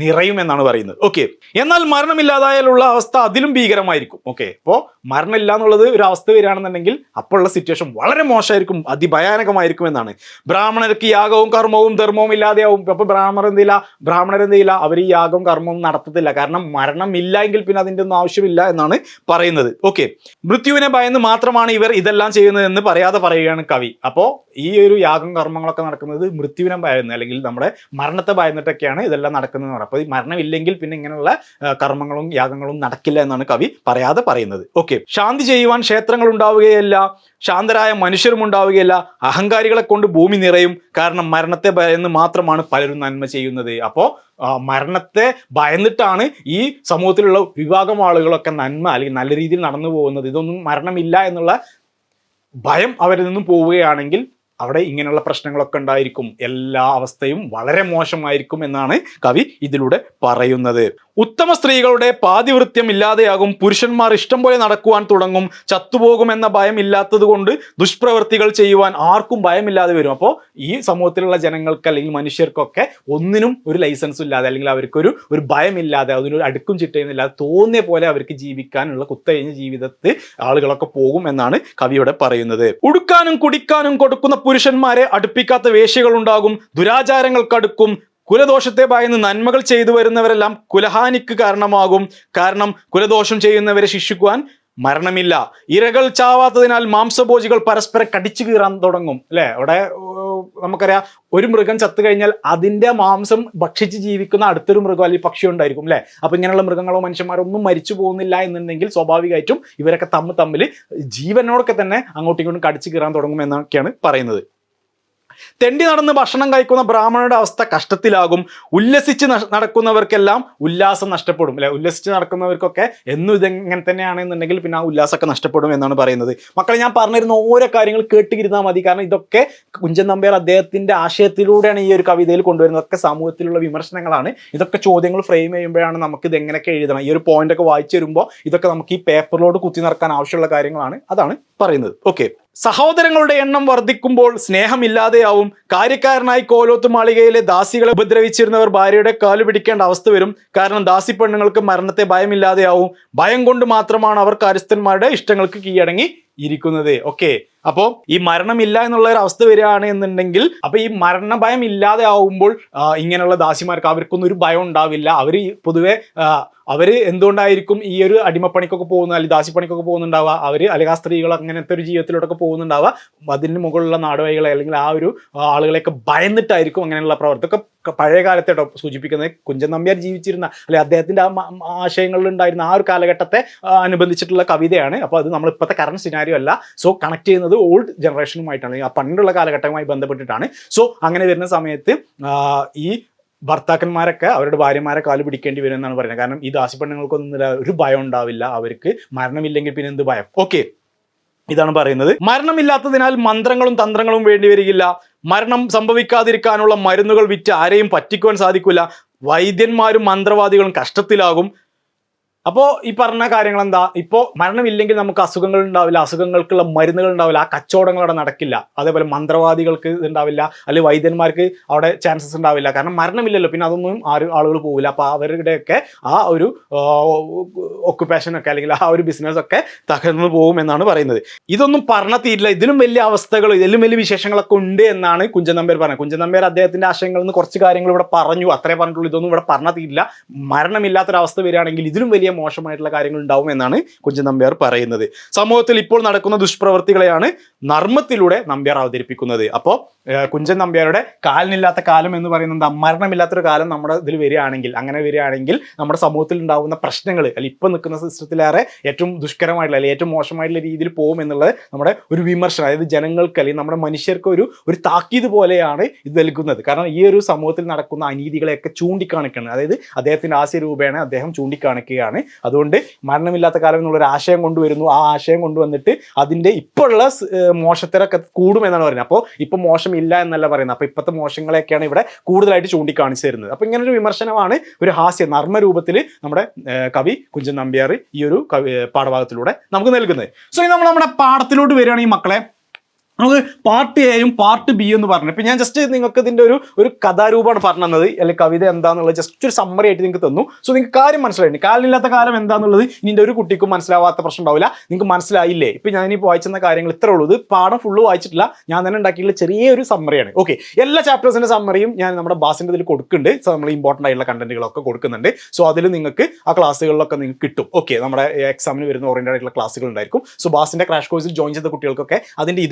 നിറയും എന്നാണ് പറയുന്നത്. ഓക്കെ എന്നാൽ മരണമില്ലാതായാലുള്ള അവസ്ഥ അതിലും ഭീകരമായിരിക്കും. ഓക്കെ അപ്പോൾ മരണമില്ല എന്നുള്ളത് ഒരു അവസ്ഥ വരികയാണെന്നുണ്ടെങ്കിൽ അപ്പോഴുള്ള സിറ്റുവേഷൻ വളരെ മോശമായിരിക്കും അതിഭയാനകമായിരിക്കും എന്നാണ് ബ്രാഹ്മണർക്ക് യാഗവും കർമ്മവും ധർമ്മവും ഇല്ലാതെയാവും. അപ്പോൾ ബ്രാഹ്മണർ എന്തില്ല ബ്രാഹ്മണർ എന്തില്ല അവർ ഈ യാഗവും കർമ്മവും നടത്തത്തില്ല. കാരണം മരണം ഇല്ലെങ്കിൽ പിന്നെ അതിന്റെ ഒന്നും ആവശ്യമില്ല എന്നാണ് പറയുന്നത്. ഓക്കെ മൃത്യുവിനെ ഭയന്ന് മാത്രമാണ് ഇവർ ഇതെല്ലാം ചെയ്യുന്നതെന്ന് പറയാതെ പറയുകയാണ് കവി. അപ്പോൾ ഈ ഒരു യാഗം കർമ്മങ്ങളൊക്കെ നടക്കുന്നത് മൃത്യുവിനെ ഭയന്ന് അല്ലെങ്കിൽ നമ്മുടെ മരണത്തെ ഭയന്നിട്ടൊക്കെയാണ് ഇതെല്ലാം നടക്കുന്നത് പറയുന്നത് അപ്പോൾ ഈ മരണമില്ലെങ്കിൽ പിന്നെ ഇങ്ങനെയുള്ള കർമ്മങ്ങളും യാഗങ്ങളും നടക്കില്ല എന്നാണ് കവി പറയാതെ പറയുന്നത്. ഓക്കെ ശാന്തി ചെയ്യുവാൻ ക്ഷേത്രങ്ങൾ ഉണ്ടാവുകയല്ല. ശാന്തരായ മനുഷ്യരും ഉണ്ടാവുകയല്ല. അഹങ്കാരികളെ കൊണ്ട് ഭൂമി നിറയും. കാരണം മരണത്തെ ഭയന്ന് മാത്രമാണ് പലരും നന്മ ചെയ്യുന്നത്. അപ്പോൾ മരണത്തെ ഭയന്നിട്ടാണ് ഈ സമൂഹത്തിലുള്ള വിഭാഗം ആളുകളൊക്കെ നന്മ അല്ലെങ്കിൽ നല്ല രീതിയിൽ നടന്നു പോകുന്നത്. ഇതൊന്നും മരണമില്ല എന്നുള്ള ഭയം അവരിൽ നിന്നും പോവുകയാണെങ്കിൽ അവിടെ ഇങ്ങനെയുള്ള പ്രശ്നങ്ങളൊക്കെ ഉണ്ടായിരിക്കും. എല്ലാ അവസ്ഥയും വളരെ മോശമായിരിക്കും എന്നാണ് കവി ഇതിലൂടെ പറയുന്നത്. ഉത്തമ സ്ത്രീകളുടെ പാതിവൃത്യം ഇല്ലാതെയാകും പുരുഷന്മാർ ഇഷ്ടം പോലെ നടക്കുവാൻ തുടങ്ങും ചത്തുപോകുമെന്ന ഭയം ഇല്ലാത്തത് കൊണ്ട് ദുഷ്പ്രവൃത്തികൾ ചെയ്യുവാൻ ആർക്കും ഭയമില്ലാതെ വരും. അപ്പോൾ ഈ സമൂഹത്തിലുള്ള ജനങ്ങൾക്ക് അല്ലെങ്കിൽ മനുഷ്യർക്കൊക്കെ ഒന്നിനും ഒരു ലൈസൻസ് ഇല്ലാതെ അല്ലെങ്കിൽ അവർക്കൊരു ഒരു ഭയമില്ലാതെ അതിനൊരു അടുക്കും ചിട്ടയുമില്ലാതെ തോന്നിയ പോലെ അവർക്ക് ജീവിക്കാനുള്ള കുത്തഴിഞ്ഞ ജീവിതത്തിൽ ആളുകളൊക്കെ പോകും എന്നാണ് കവിയുടെ പറയുന്നത്. ഉടുക്കാനും കുടിക്കാനും കൊടുക്കുന്ന പുരുഷന്മാരെ അടുപ്പിക്കാത്ത വേശ്യകൾ ഉണ്ടാകും ദുരാചാരങ്ങൾക്ക് അടുക്കും കുലദോഷത്തെ ഭയന്ന് നന്മകൾ ചെയ്തു വരുന്നവരെല്ലാം കുലഹാനിക്ക് കാരണമാകും. കാരണം കുലദോഷം ചെയ്യുന്നവരെ ശിക്ഷിക്കുവാൻ മരണമില്ല. ഇരകൾ ചാവാത്തതിനാൽ മാംസഭോജികൾ പരസ്പരം കടിച്ചു കീറാൻ തുടങ്ങും. അല്ലെ? അവിടെ നമുക്കറിയാം ഒരു മൃഗം ചത്തു കഴിഞ്ഞാൽ അതിന്റെ മാംസം ഭക്ഷിച്ച് ജീവിക്കുന്ന അടുത്തൊരു മൃഗം അല്ലെങ്കിൽ പക്ഷി ഉണ്ടായിരിക്കും. അല്ലെ? അപ്പൊ ഇങ്ങനെയുള്ള മൃഗങ്ങളോ മനുഷ്യന്മാരോ ഒന്നും മരിച്ചു പോകുന്നില്ല എന്നുണ്ടെങ്കിൽ സ്വാഭാവികമായിട്ടും ഇവരൊക്കെ തമ്മിൽ തമ്മിൽ ജീവനോടൊക്കെ തന്നെ അങ്ങോട്ടും ഇങ്ങോട്ടും കടിച്ചു കീറാൻ തുടങ്ങും എന്നൊക്കെയാണ് പറയുന്നത്. തെണ്ടി നടന്ന് ഭക്ഷണം കഴിക്കുന്ന ബ്രാഹ്മണരുടെ അവസ്ഥ കഷ്ടത്തിലാകും. ഉല്ലസിച്ച് നടക്കുന്നവർക്കെല്ലാം ഉല്ലാസം നഷ്ടപ്പെടും. അല്ലെ? ഉല്ലസിച്ച് നടക്കുന്നവർക്കൊക്കെ എന്നും ഇതെങ്ങനെ തന്നെയാണെന്നുണ്ടെങ്കിൽ പിന്നെ ആ ഉല്ലാസമൊക്കെ നഷ്ടപ്പെടും എന്നാണ് പറയുന്നത്. മക്കളെ ഞാൻ പറഞ്ഞിരുന്ന ഓരോ കാര്യങ്ങൾ കേട്ടിരുന്നാൽ മതി. കാരണം ഇതൊക്കെ കുഞ്ചൻ നമ്പ്യാർ അദ്ദേഹത്തിന്റെ ആശയത്തിലൂടെയാണ് ഈ ഒരു കവിതയിൽ കൊണ്ടുവരുന്നത്. ഒക്കെ സമൂഹത്തിലുള്ള വിമർശനങ്ങളാണ്. ഇതൊക്കെ ചോദ്യങ്ങൾ ഫ്രെയിം ചെയ്യുമ്പോഴാണ് നമുക്ക് ഇത് എങ്ങനെയൊക്കെ എഴുതണം. ഈ ഒരു പോയിന്റ് ഒക്കെ വായിച്ചു വരുമ്പോൾ ഇതൊക്കെ നമുക്ക് ഈ പേപ്പറിലോട് കുത്തി നിറക്കാൻ ആവശ്യമുള്ള കാര്യങ്ങളാണ്. അതാണ് പറയുന്നത്. ഓക്കെ സഹോദരങ്ങളുടെ എണ്ണം വർദ്ധിക്കുമ്പോൾ സ്നേഹമില്ലാതെയാവും. കാര്യക്കാരനായി കോലോത്ത് മാളികയിലെ ദാസികളെ ഉപദ്രവിച്ചിരുന്നവർ ഭാര്യയുടെ കാൽ പിടിക്കേണ്ട അവസ്ഥ വരും. കാരണം ദാസി പെണ്ണുങ്ങൾക്ക് മരണത്തെ ഭയമില്ലാതെയാവും. ഭയം കൊണ്ട് മാത്രമാണ് അവർ കാര്യസ്ഥന്മാരുടെ ഇഷ്ടങ്ങൾക്ക് കീഴടങ്ങി ഇരിക്കുന്നത്. ഓക്കെ അപ്പോ ഈ മരണമില്ല എന്നുള്ള ഒരു അവസ്ഥ വരികയാണ് എന്നുണ്ടെങ്കിൽ അപ്പൊ ഈ മരണഭയം ഇല്ലാതെ ആവുമ്പോൾ ഇങ്ങനെയുള്ള ദാസിമാർക്ക് അവർക്കൊന്നും ഒരു ഭയം ഉണ്ടാവില്ല. അവർ പൊതുവെ അവർ എന്തുകൊണ്ടായിരിക്കും ഈ ഒരു അടിമപ്പണിക്കൊക്കെ പോകുന്ന അല്ലെങ്കിൽ ദാസിപ്പണിക്കൊക്കെ പോകുന്നുണ്ടാവുക? അവർ അല്ലെങ്കിൽ ആ സ്ത്രീകൾ അങ്ങനത്തെ ഒരു ജീവിതത്തിലോട്ടൊക്കെ പോകുന്നുണ്ടാവുക? അതിന് മുകളിലുള്ള നാടുവായികളെ അല്ലെങ്കിൽ ആ ഒരു ആളുകളെയൊക്കെ ഭയന്നിട്ടായിരിക്കും അങ്ങനെയുള്ള പ്രവർത്തകം പഴയ കാലത്തെ കേട്ടോ സൂചിപ്പിക്കുന്നത്. കുഞ്ചൻ നമ്പ്യാർ ജീവിച്ചിരുന്ന അല്ലെ അദ്ദേഹത്തിന്റെ ആ ആശയങ്ങളിൽ ഉണ്ടായിരുന്ന ആ ഒരു കാലഘട്ടത്തെ അനുബന്ധിച്ചിട്ടുള്ള കവിതയാണ്. അപ്പോൾ അത് നമ്മൾ ഇപ്പോഴത്തെ കറണ്ട് അല്ല സോ കണക്ട് ചെയ്യുന്നത് ഓൾഡ് ജനറേഷനുമായിട്ടാണ് ആ പണ്ടുള്ള കാലഘട്ടവുമായി ബന്ധപ്പെട്ടിട്ടാണ്. സോ അങ്ങനെ വരുന്ന സമയത്ത് ഈ ഭർത്താക്കന്മാരൊക്കെ അവരുടെ ഭാര്യമാരെ കാൽ പിടിക്കേണ്ടി വരും എന്നാണ് പറയുന്നത്. കാരണം ഈ ദാസിപ്പെണ്ണുങ്ങൾക്കൊന്നും ഒരു ഭയം ഉണ്ടാവില്ല. അവർക്ക് മരണമില്ലെങ്കിൽ പിന്നെ എന്ത് ഭയം? ഓക്കെ ഇതാണ് പറയുന്നത്. മരണമില്ലാത്തതിനാൽ മന്ത്രങ്ങളും തന്ത്രങ്ങളും വേണ്ടി വരികില്ല. മരണം സംഭവിക്കാതിരിക്കാനുള്ള മരുന്നുകൾ വിറ്റ് ആരെയും പറ്റിക്കുവാൻ സാധിക്കില്ല വൈദ്യന്മാരും മന്ത്രവാദികളും കഷ്ടത്തിലാകും. അപ്പോൾ ഈ പറഞ്ഞ കാര്യങ്ങൾ എന്താ ഇപ്പോൾ മരണമില്ലെങ്കിൽ നമുക്ക് അസുഖങ്ങൾ ഉണ്ടാവില്ല അസുഖങ്ങൾക്കുള്ള മരുന്നുകൾ ഉണ്ടാവില്ല ആ കച്ചവടങ്ങൾ അവിടെ നടക്കില്ല. അതേപോലെ മന്ത്രവാദികൾക്ക് ഉണ്ടാവില്ല. അല്ലെങ്കിൽ വൈദ്യന്മാർക്ക് അവിടെ ചാൻസസ് ഉണ്ടാവില്ല. കാരണം മരണമില്ലല്ലോ. പിന്നെ അതൊന്നും ആരും ആളുകൾ പോവില്ല. അപ്പോൾ അവരുടെയൊക്കെ ആ ഒരു ഒക്കെ അല്ലെങ്കിൽ ആ ഒരു ബിസിനസ് ഒക്കെ തകർന്നു പോകും എന്നാണ് പറയുന്നത്. ഇതൊന്നും പറഞ്ഞ തീരില്ല. ഇതിലും വലിയ അവസ്ഥകൾ ഇതിലും വലിയ വിശേഷങ്ങളൊക്കെ ഉണ്ട് എന്നാണ് കുഞ്ചൻ നമ്പ്യാർ പറഞ്ഞത്. കുഞ്ചൻ നമ്പ്യാർ അദ്ദേഹത്തിന്റെ ആശയങ്ങളിൽ നിന്ന് കുറച്ച് കാര്യങ്ങൾ ഇവിടെ പറഞ്ഞു. അത്രേ പറഞ്ഞിട്ടുള്ളൂ. ഇതൊന്നും ഇവിടെ പറഞ്ഞ തീരില്ല. മരണമില്ലാത്തൊരവസ്ഥ വരികയാണെങ്കിൽ ഇതിലും വലിയ മോശമായിട്ടുള്ള കാര്യങ്ങൾ ഉണ്ടാവും എന്നാണ് കുഞ്ചൻ നമ്പ്യാർ പറയുന്നത്. സമൂഹത്തിൽ ഇപ്പോൾ നടക്കുന്ന ദുഷ്പ്രവൃത്തികളെയാണ് നർമ്മത്തിലൂടെ നമ്പ്യാർ അവതരിപ്പിക്കുന്നത്. അപ്പോൾ കുഞ്ചൻ നമ്പ്യാരുടെ കാലിനില്ലാത്ത കാലം എന്ന് പറയുന്നത് മരണമില്ലാത്തൊരു കാലം നമ്മുടെ ഇതിൽ വരികയാണെങ്കിൽ അങ്ങനെ വരികയാണെങ്കിൽ നമ്മുടെ സമൂഹത്തിൽ ഉണ്ടാകുന്ന പ്രശ്നങ്ങൾ അല്ലെങ്കിൽ ഇപ്പം നിൽക്കുന്ന സിസ്റ്റത്തിലേറെ ഏറ്റവും ദുഷ്കരമായിട്ടുള്ള അല്ലെങ്കിൽ ഏറ്റവും മോശമായിട്ടുള്ള രീതിയിൽ പോകും എന്നുള്ളത് നമ്മുടെ ഒരു വിമർശനം. അതായത് ജനങ്ങൾക്ക് അല്ലെങ്കിൽ നമ്മുടെ മനുഷ്യർക്ക് ഒരു ഒരു താക്കീത് പോലെയാണ് ഇത് നൽകുന്നത്. കാരണം ഈ ഒരു സമൂഹത്തിൽ നടക്കുന്ന അനീതികളെയൊക്കെ ചൂണ്ടിക്കാണിക്കുന്നത് അതായത് അദ്ദേഹത്തിന്റെ ആശയ രൂപേണ അദ്ദേഹം ചൂണ്ടിക്കാണിക്കുകയാണ്. അതുകൊണ്ട് മരണമില്ലാത്ത കാലം എന്നുള്ള ഒരു ആശയം കൊണ്ടുവരുന്നു. ആ ആശയം കൊണ്ടുവന്നിട്ട് അതിന്റെ ഇപ്പോഴുള്ള മോശത്തരൊക്കെ കൂടും എന്നാണ് പറയുന്നത്. അപ്പോൾ ഇപ്പോൾ മോശം ഇല്ല എന്നല്ല പറയുന്നത്. അപ്പോൾ ഇപ്പോഴത്തെ മോശങ്ങളെയൊക്കെയാണ് ഇവിടെ കൂടുതലായിട്ട് ചൂണ്ടിക്കാണിച്ചു തരുന്നത്. അപ്പോൾ ഇങ്ങനെ ഒരു വിമർശനമാണ് ഒരു ഹാസ്യ നർമ്മ രൂപത്തിൽ നമ്മുടെ കവി കുഞ്ചൻ നമ്പ്യാർ ഈ ഒരു കവി പാഠഭാഗത്തിലൂടെ നമുക്ക് നൽകുന്നത്. സോ ഇനി നമ്മൾ നമ്മുടെ പാഠത്തിലോട്ട് വരികയാണെങ്കിൽ മക്കളെ നമുക്ക് പാർട്ട് എയും പാർട്ട് ബി എന്ന് പറഞ്ഞു ഇപ്പൊ ഞാൻ ജസ്റ്റ് നിങ്ങൾക്ക് ഇതിന്റെ ഒരു ഒരു കഥാരൂപമാണ് പറഞ്ഞു തന്നത് അല്ലെങ്കിൽ കവിത എന്താന്നുള്ളത് ജസ്റ്റ് ഒരു സമ്മറി ആയിട്ട് നിങ്ങൾക്ക് തന്നു. സോ നിങ്ങൾക്ക് കാര്യം മനസ്സിലായി കാലില്ലാത്ത കാലം എന്താന്നുള്ളത് ഇതിന്റെ ഒരു കുട്ടിക്കും മനസ്സിലാവാത്ത പ്രശ്നം ഉണ്ടാവില്ല. നിങ്ങൾക്ക് മനസ്സിലായില്ലേ? ഇപ്പൊ ഞാനിപ്പോൾ വായിച്ചെന്ന കാര്യങ്ങൾ ഇത്രേ ഉള്ളൂ. ഇത് പാഠം ഫുള്ള് വായിച്ചിട്ടില്ല. ഞാൻ തന്നെ ഉണ്ടാക്കിയിട്ടുള്ള ചെറിയൊരു സമ്മറിയാണ് ഓക്കെ എല്ലാ ചാപ്റ്റേഴ്സിന്റെ സമ്മറിയും ഞാൻ നമ്മുടെ ബാസിന്റെ ഇതിൽ കൊടുക്കുന്നുണ്ട്. സോ നമ്മൾ ഇമ്പോർട്ടന്റ് ആയിട്ടുള്ള കണ്ടന്റുകളൊക്കെ കൊടുക്കുന്നുണ്ട്. സോ അതിൽ നിങ്ങൾക്ക് ആ ക്ലാസ്സുകളിലൊക്കെ നിങ്ങൾക്ക് കിട്ടും. ഓക്കെ നമ്മുടെ എക്സാമിന് വരുന്ന ഓറിയന്റഡ് ആയിട്ടുള്ള ക്ലാസ്സുകൾ ഉണ്ടായിരിക്കും. സോ ബാസിന്റെ ക്രാഷ് കോഴ്സിൽ ജോയിൻ ചെയ്ത കുട്ടികൾക്കൊക്കെ അതിന്റെ